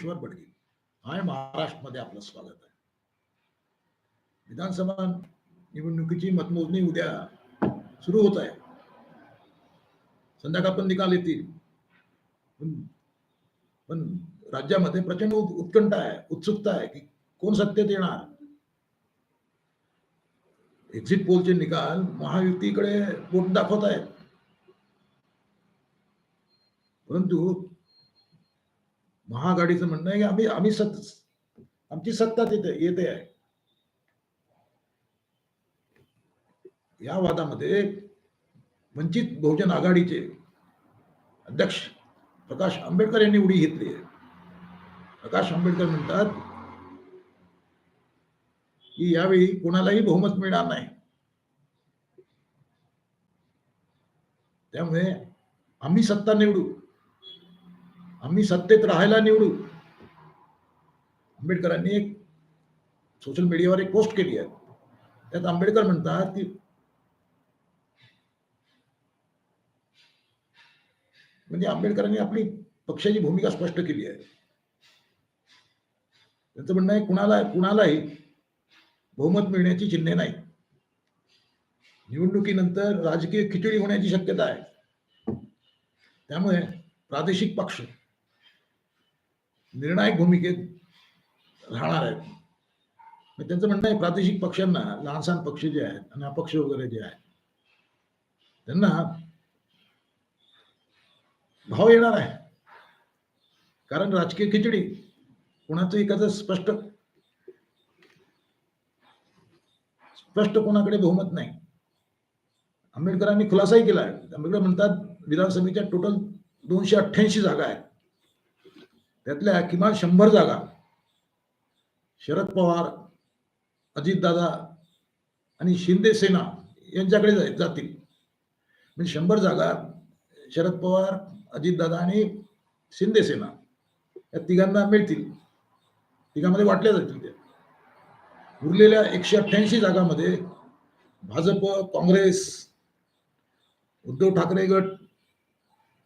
ज्ञानेश्वर बडगे हाय महाराष्ट्रमध्ये आपलं स्वागत आहे. विधानसभा निवडणुकीची मतमोजणी उद्या सुरू होत आहे. संध्याकाळ पण निकाल येतील. पण पण राज्यामध्ये प्रचंड उत्कंठा आहे उत्सुकता आहे की कोण सत्तेत येणार? एक्झिट पोलचे निकाल महायुतीकडे बोट दाखवत आहेत. परंतु महाआघाडीचं म्हणणं आहे की आम्ही आम्ही सत आमची सत्ता तिथे येते आहे. या वादामध्ये वंचित बहुजन आघाडीचे अध्यक्ष प्रकाश आंबेडकर यांनी उडी घेतली आहे. प्रकाश आंबेडकर म्हणतात की यावेळी कोणालाही बहुमत मिळणार नाही. त्यामुळे आम्ही सत्ता निवडू. आम्ही सत्तेत राहायला निवडू. आंबेडकरांनी एक सोशल मीडियावर एक पोस्ट केली आहे. त्यात आंबेडकर म्हणतात की म्हणजे आंबेडकरांनी आपली पक्षाची भूमिका स्पष्ट केली आहे. त्यांचं म्हणणं आहे कुणाला कुणालाही बहुमत मिळण्याची चिन्हे नाही निवडणुकीनंतर राजकीय खिचडी होण्याची शक्यता आहे. त्यामुळे प्रादेशिक पक्ष निर्णायक भूमिकेत राहणार आहेत. मग त्यांचं म्हणणं आहे प्रादेशिक पक्षांना लहानसहान पक्ष जे आहेत आणि अपक्ष वगैरे जे आहेत त्यांना भाव येणार आहे. कारण राजकीय खिचडी कोणाचं एखादं स्पष्ट स्पष्ट कोणाकडे बहुमत नाही. आंबेडकरांनी खुलासाही केला आहे. आंबेडकर म्हणतात विधानसभेच्या टोटल दोनशे अठ्ठ्याऐंशी जागा आहेत. त्यातल्या किमान शंभर जागा. शरद पवार अजितदादा आणि शिंदे सेना यांच्याकडे जातील. म्हणजे शंभर जागा शरद पवार अजितदादा आणि शिंदे सेना या तिघांना मिळतील. तिघांमध्ये वाटल्या जातील त्या. उरलेल्या एकशे अठ्ठ्याऐंशी जागामध्ये भाजप काँग्रेस उद्धव ठाकरे गट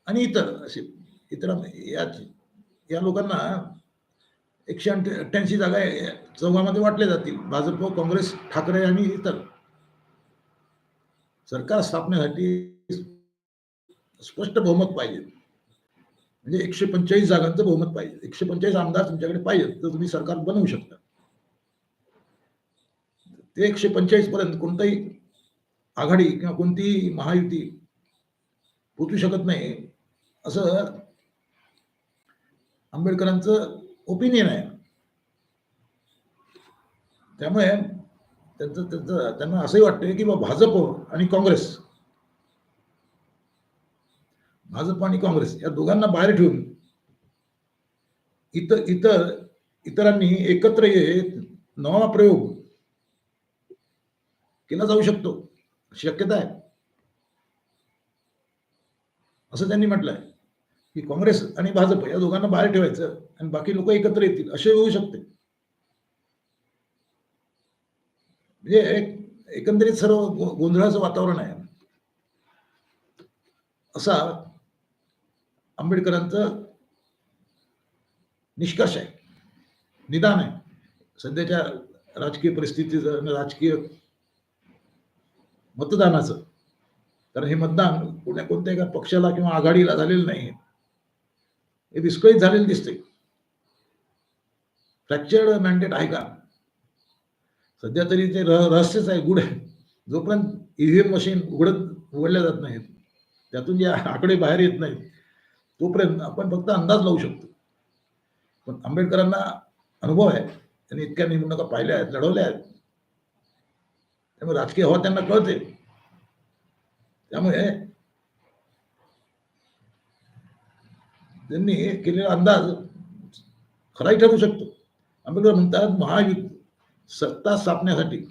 आणि इतर असे इतर याची या लोकांना एकशे अठ्ठ्याऐंशी जागा चौघामध्ये वाटल्या जातील. भाजप काँग्रेस ठाकरे आणि इतर. सरकार स्थापनेसाठी स्पष्ट बहुमत पाहिजे. म्हणजे एकशे पंचेचाळीस जागांचं बहुमत पाहिजे. एकशे पंचेचाळीस आमदार तुमच्याकडे पाहिजे तर तुम्ही सरकार बनवू शकता. ते एकशे पंचेचाळीस पर्यंत कोणताही आघाडी किंवा कोणतीही महायुती पोचू शकत नाही असं आंबेडकरांचं ओपिनियन आहे. त्यामुळे त्यांचं त्यांचं त्यांना असंही वाटतं की बा भाजप आणि काँग्रेस. भाजप आणि काँग्रेस या दोघांना बाहेर ठेवून इतर इतर इतरांनी एकत्र येत नवा प्रयोग केला जाऊ शकतो. शक्यता आहे. असं त्यांनी म्हटलंय. की काँग्रेस आणि भाजप या दोघांना बाहेर ठेवायचं आणि बाकी लोक एकत्र येतील असे होऊ शकते. म्हणजे एक एकंदरीत सर्व गोंधळाचं वातावरण आहे. असा आंबेडकरांचं निष्कर्ष आहे. निदान आहे. सध्याच्या राजकीय परिस्थितीचं आणि राजकीय मतदानाचं. कारण हे मतदान कोणत्या कोणत्या एका पक्षाला किंवा आघाडीला झालेलं नाही. हे विस्कळीत झालेलं दिसते फ्रॅक्चर्ड मॅन्डेट आहे का? सध्या तरी ते रहस्यच आहे गुड आहे. जोपर्यंत ईव्हीएम मशीन उघडत उघडल्या जात नाहीत त्यातून जे आकडे बाहेर येत नाहीत तोपर्यंत आपण फक्त अंदाज लावू शकतो. पण आंबेडकरांना अनुभव आहे. त्यांनी इतक्या निवडणुका पाहिल्या आहेत लढवल्या आहेत. त्यामुळे राजकीय हवा त्यांना कळते. त्यामुळे त्यांनी केलेला अंदाज खराही ठरू शकतो. आंबेडकर म्हणतात महायुद्ध सत्ता स्थापण्यासाठी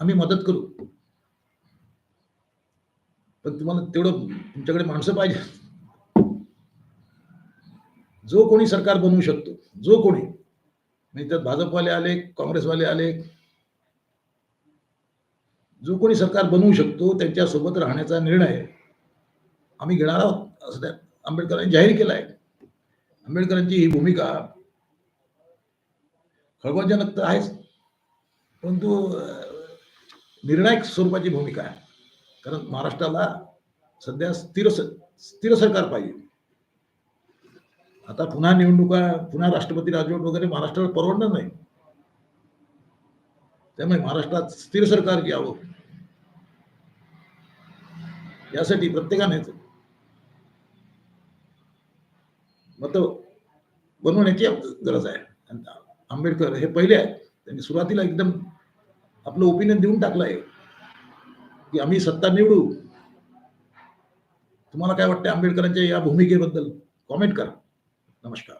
आम्ही मदत करू. पण तुम्हाला तेवढं तुमच्याकडे माणसं पाहिजे. जो कोणी सरकार बनवू शकतो जो कोणी म्हणजे त्यात भाजपवाले आले काँग्रेसवाले आले जो कोणी सरकार बनवू शकतो त्यांच्यासोबत राहण्याचा निर्णय आम्ही घेणार आहोत असं त्या आंबेडकरांनी जाहीर केला आहे आंबेडकरांची ही भूमिका खळबळजनक तर आहेच. परंतु निर्णायक स्वरूपाची भूमिका आहे. कारण महाराष्ट्राला सध्या स्थिर स्थिर सरकार पाहिजे. आता पुन्हा निवडणुका पुन्हा राष्ट्रपती राजवट वगैरे महाराष्ट्राला परवडणार नाही. त्यामुळे महाराष्ट्रात स्थिर सरकार घ्यावं. यासाठी प्रत्येकानेच मत बनवण्याची गरज आहे. आंबेडकर हे पहिले आहेत. त्यांनी सुरुवातीला एकदम आपलं ओपिनियन देऊन टाकलं आहे. की आम्ही सत्ता निवडू. तुम्हाला काय वाटतं आंबेडकरांच्या या भूमिकेबद्दल? कॉमेंट करा. नमस्कार.